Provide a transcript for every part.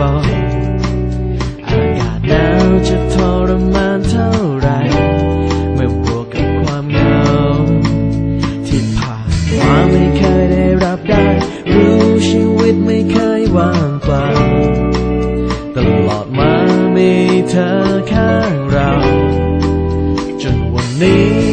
บอกอากาศหนาวจะทรมานเท่าไร เมื่อบวกกับความเหงาที่ผ่านมาไม่เคยได้รับได้ รู้ชีวิตไม่เคยว่างเปล่า ตลอดมามีเธอข้างเรา จนวันนี้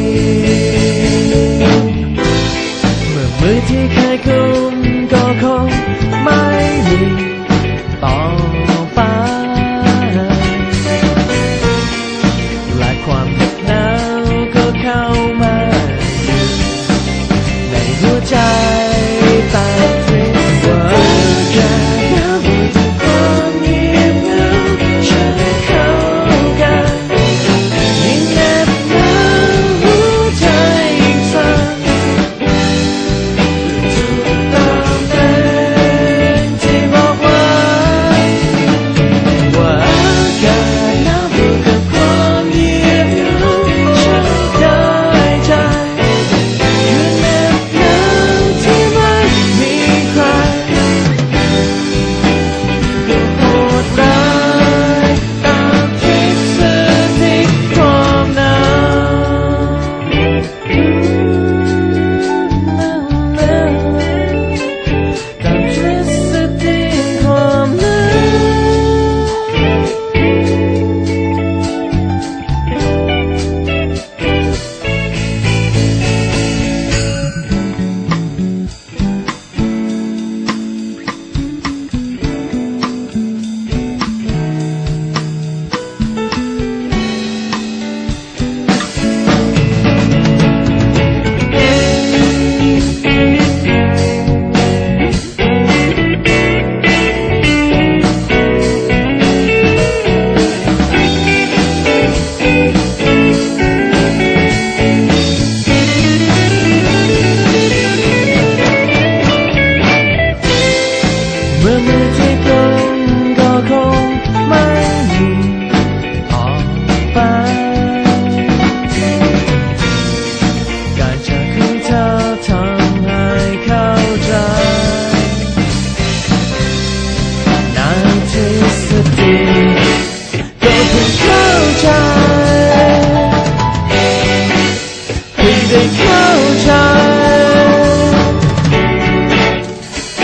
Hallelujah.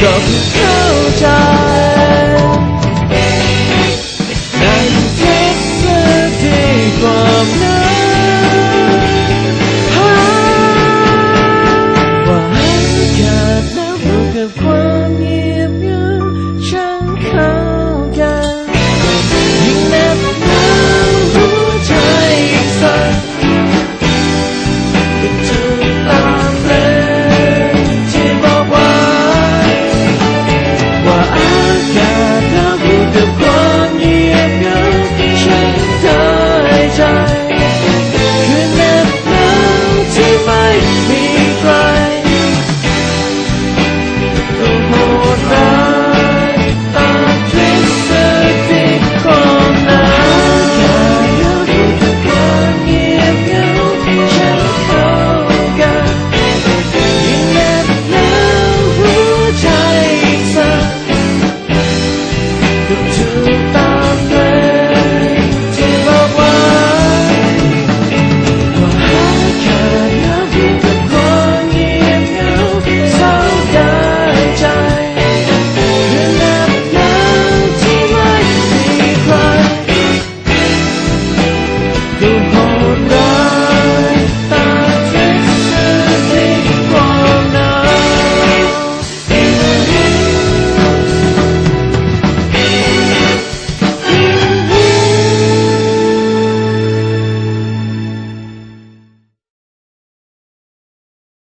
ก็เพิ่งเข้าใจ time